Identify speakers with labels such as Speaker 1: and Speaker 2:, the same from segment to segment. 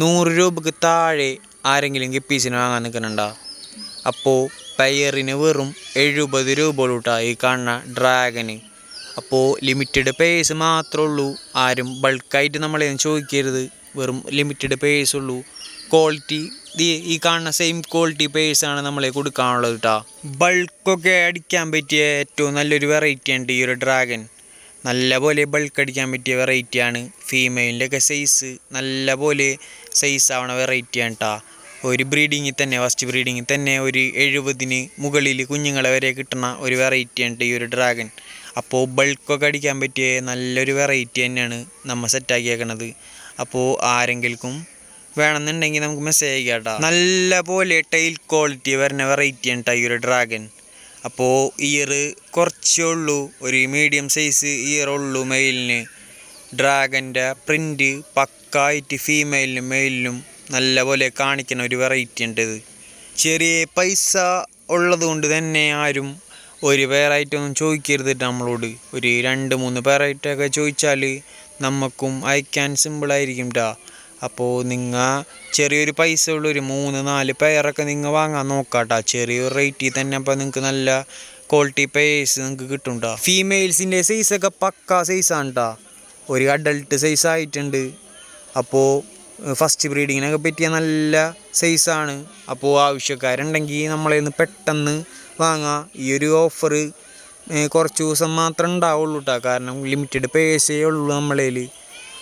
Speaker 1: നൂറ് രൂപക്ക് താഴെ ആരെങ്കിലും ഗപ്പീസിനെ വാങ്ങാൻ നിൽക്കുന്നുണ്ടോ? അപ്പോൾ പെയറിന് വെറും എഴുപത് രൂപ കൂട്ടാ ഈ കാണുന്ന ഡ്രാഗന്. അപ്പോൾ ലിമിറ്റഡ് പേഴ്സ് മാത്രമേ ഉള്ളൂ. ആരും ബൾക്കായിട്ട് നമ്മളെ ചോദിക്കരുത്. വെറും ലിമിറ്റഡ് പേഴ്സ് ഉള്ളൂ. ക്വാളിറ്റി ഈ കാണുന്ന സെയിം ക്വാളിറ്റി പേഴ്സാണ് നമ്മളെ കൊടുക്കാനുള്ളത് കേട്ടോ ബൾക്കൊക്കെ അടിക്കാൻ പറ്റിയ ഏറ്റവും നല്ലൊരു വെറൈറ്റി ഉണ്ട് ഈ ഒരു ഡ്രാഗൻ. നല്ല പോലെ ബൾക്ക് അടിക്കാൻ പറ്റിയ വെറൈറ്റിയാണ് ഫീമെയിലിന്റെ ഒക്കെ സൈസ് നല്ലപോലെ സൈസ് ആവണ വെറൈറ്റിയാണ് കേട്ടോ ഒരു ബ്രീഡിങ്ങിൽ തന്നെ ഫസ്റ്റ് ബ്രീഡിങ്ങിൽ തന്നെ ഒരു എഴുപതിന് മുകളിൽ കുഞ്ഞുങ്ങളെ വരെ കിട്ടുന്ന ഒരു വെറൈറ്റിയാണ് ഈ ഒരു ഡ്രാഗൻ അപ്പോൾ ബൾക്കൊക്കെ അടിക്കാൻ പറ്റിയ നല്ലൊരു വെറൈറ്റി തന്നെയാണ് നമ്മൾ സെറ്റാക്കിയേക്കണത് അപ്പോൾ ആരെങ്കിലും വേണമെന്നുണ്ടെങ്കിൽ നമുക്ക് മെസ്സേജ് അയക്കാം കേട്ടോ നല്ല പോലെ ടൈൽ ക്വാളിറ്റി വരുന്ന വെറൈറ്റിയാണ് കേട്ടോ ഈ ഒരു ഡ്രാഗൻ അപ്പോൾ ഇയർ കുറച്ചേ ഉള്ളൂ. ഒരു മീഡിയം സൈസ് ഇയർ ഉള്ളൂ മെയിലിന് ഡ്രാഗന്റെ പ്രിന്റ് പക്കായിട്ട് ഫീമെയിലിനും മെയിലിനും നല്ല പോലെ കാണിക്കുന്ന ഒരു വെറൈറ്റി ഉണ്ട് ഇത്. ചെറിയ പൈസ ഉള്ളതുകൊണ്ട് തന്നെ ആരും ഒരു പേരായിട്ടൊന്നും ചോദിക്കരുത് നമ്മളോട്. ഒരു രണ്ട് മൂന്ന് പേരായിട്ടൊക്കെ ചോദിച്ചാൽ നമുക്കും അയക്കാൻ സിമ്പിളായിരിക്കും ട്ടാ. അപ്പോൾ നിങ്ങൾ ചെറിയൊരു പൈസ ഉള്ള ഒരു മൂന്ന് നാല് പെയറൊക്കെ നിങ്ങൾ വാങ്ങാൻ നോക്കാട്ടാ. ചെറിയൊരു റേറ്റിൽ തന്നെ അപ്പോൾ നിങ്ങൾക്ക് നല്ല ക്വാളിറ്റി പേഴ്സ് നിങ്ങൾക്ക് കിട്ടും ട്ടാ ഫീമെയിൽസിന്റെ സൈസൊക്കെ പക്കാ സൈസാണ് കേട്ടോ ഒരു അഡൾട്ട് സൈസ് ആയിട്ടുണ്ട്. അപ്പോൾ ഫസ്റ്റ് ബ്രീഡിങ്ങിനൊക്കെ പറ്റിയ നല്ല സൈസാണ് അപ്പോൾ ആവശ്യക്കാരുണ്ടെങ്കിൽ നമ്മളെ നിന്ന് പെട്ടെന്ന് വാങ്ങാം. ഈ ഒരു ഓഫർ കുറച്ച് ദിവസം മാത്രമേ ഉണ്ടാവുള്ളൂ കേട്ടോ കാരണം ലിമിറ്റഡ് പേഴ്സേ ഉള്ളൂ നമ്മളേൽ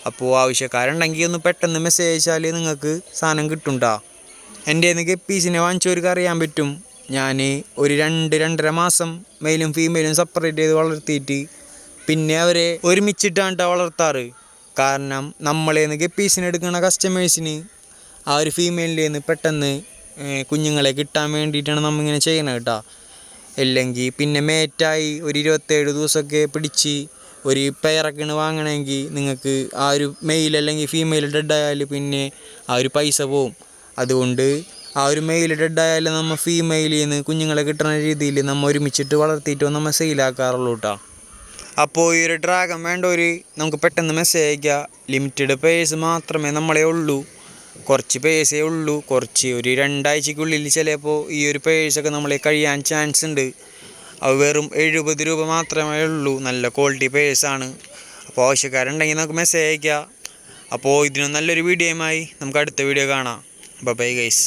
Speaker 1: അപ്പോൾ ആവശ്യക്കാരുണ്ടെങ്കിൽ ഒന്ന് പെട്ടെന്ന് മെസ്സേജ് അയച്ചാൽ നിങ്ങൾക്ക് സാധനം കിട്ടുണ്ടോ കേട്ടോ എന്റെ നിന്ന് ഗപ്പീസിനെ വാങ്ങിച്ചവർക്ക് അറിയാൻ പറ്റും. ഞാൻ ഒരു രണ്ട് രണ്ടര മാസം മെയിലും ഫീമെയിലും സെപ്പറേറ്റ് ചെയ്ത് വളർത്തിയിട്ട് പിന്നെ അവരെ ഒരുമിച്ചിട്ടാണ് ട്ടോ വളർത്താറ്. കാരണം നമ്മളെ നമ്മളേന്ന് ഗപ്പീസിന് എടുക്കുന്ന കസ്റ്റമേഴ്സിന് ആ ഒരു ഫീമെയിലിൽ പെട്ടെന്ന് കുഞ്ഞുങ്ങളെ കിട്ടാൻ വേണ്ടിയിട്ടാണ് നമ്മളിങ്ങനെ ചെയ്യണത് കേട്ടോ അല്ലെങ്കിൽ പിന്നെ മേറ്റായി ഒരു ഇരുപത്തേഴ് ദിവസമൊക്കെ പിടിച്ച് ഒരു പെയറൊക്കെയാണ് വാങ്ങണമെങ്കിൽ നിങ്ങൾക്ക് ആ ഒരു മെയിൽ അല്ലെങ്കിൽ ഫീമെയിൽ ഡെഡായാൽ പിന്നെ ആ ഒരു പൈസ പോവും. അതുകൊണ്ട് ആ ഒരു മെയിൽ ഡെഡായാൽ നമ്മൾ ഫീമെയിലിൽ നിന്ന് കുഞ്ഞുങ്ങളെ കിട്ടുന്ന രീതിയിൽ നമ്മൾ ഒരുമിച്ചിട്ട് വളർത്തിയിട്ട് നമ്മൾ സെയിലാക്കാറുള്ളൂ കേട്ടോ അപ്പോൾ ഈ ഒരു ഡ്രാഗൺ വേണ്ട ഒരു നമുക്ക് പെട്ടെന്ന് മെസ്സേജ് അയക്കുക ലിമിറ്റഡ് പേഴ്സ് മാത്രമേ നമ്മളെ ഉള്ളൂ. കുറച്ച് പേഴ്സേ ഉള്ളൂ. കുറച്ച് ഒരു രണ്ടാഴ്ചക്കുള്ളിൽ ചിലപ്പോൾ ഈ ഒരു പേഴ്സൊക്കെ നമ്മളെ കഴിയാൻ ചാൻസ് ഉണ്ട്. അത് വെറും എഴുപത് രൂപ മാത്രമേ ഉള്ളൂ. നല്ല ക്വാളിറ്റി പേഴ്സാണ് അപ്പോൾ ആവശ്യക്കാരുണ്ടെങ്കിൽ നമുക്ക് മെസ്സേജ് അയക്കുക അപ്പോൾ ഇതിനും നല്ലൊരു വീഡിയോയുമായി നമുക്ക് അടുത്ത വീഡിയോ കാണാം. Bye guys